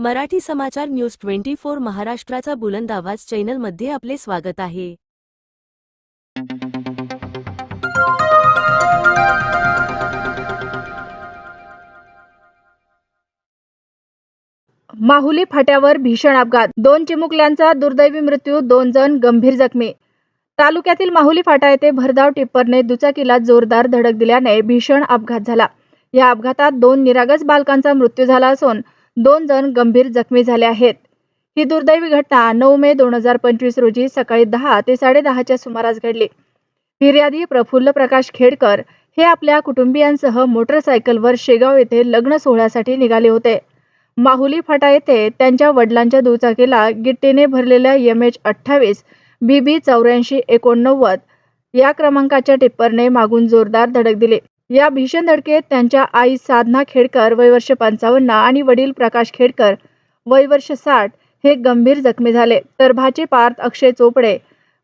मराठी समाचार news twenty four महाराष्ट्राचा बुलंद आवाज चॅनलमध्ये आपले स्वागत आहे. माहुली फाट्यावर भीषण अपघात. दोन चिमुकल्यांचा दुर्दैवी मृत्यू दोन जण गंभीर जखमी. तालुक्यातील माहुली फाटा येथे भरधाव टिप्परने दुचाकीला जोरदार धडक दिल्याने भीषण अपघात झाला. या अपघातात दोन निरागस बालकांचा मृत्यू झाला असून दोन जण गंभीर जखमी झाले आहेत. ही दुर्दैवी घटना नऊ मे दोन हजार पंचवीस रोजी सकाळी दहा ते साडेदहाच्या सुमारास घडली. फिर्यादी प्रफुल्ल प्रकाश खेडकर हे आपल्या कुटुंबियांसह मोटरसायकलवर शेगाव येथे लग्न सोहळ्यासाठी निघाले होते. माहुली फाटा येथे त्यांच्या वडिलांच्या दुचाकीला गिट्टीने भरलेल्या एम एच अठ्ठावीस बी बी चौऱ्याऐंशी एकोणनव्वद या क्रमांकाच्या टिप्परने मागून जोरदार धडक दिली. या भीषण धडकेत त्यांच्या आई साधना खेडकर वय वर्ष पंचावन्न आणि वडील प्रकाश खेडकर वय वर्ष साठ हे गंभीर जखमी झाले. तर भाचे पार्थ अक्षय चोपडे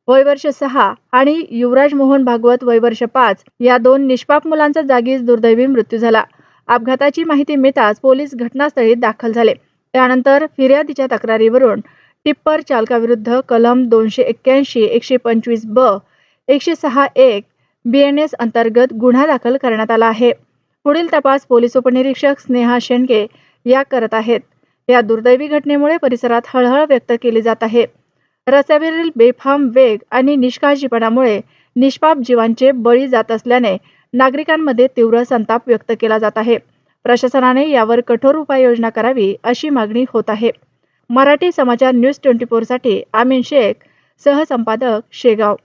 वय वर्ष सहा आणि युवराज मोहन भागवत वय वर्ष पाच या दोन निष्पाप मुलांचा जागीच दुर्दैवी मृत्यू झाला. अपघाताची माहिती मिळताच पोलीस घटनास्थळी दाखल झाले. त्यानंतर फिर्यादीच्या तक्रारीवरून टिप्पर चालकाविरुद्ध कलम दोनशे एक्क्याऐंशी एकशे पंचवीस ब एकशे सहा एक बी एन एस अंतर्गत गुन्हा दाखल करण्यात आला आहे. पुढील तपास पोलीस उपनिरीक्षक स्नेहा शेंडगे या करत आहेत. या दुर्दैवी घटनेमुळे परिसरात हळहळ व्यक्त केली जात आहे. रस्त्यावरील बेफाम वेग आणि निष्काळजीपणामुळे निष्पाप जीवांचे बळी जात असल्याने नागरिकांमध्ये तीव्र संताप व्यक्त केला जात आहे. प्रशासनाने यावर कठोर उपाययोजना करावी अशी मागणी होत आहे. मराठी समाचार न्यूज ट्वेंटी फोरसाठी आमीन शेख सहसंपादक शेगाव.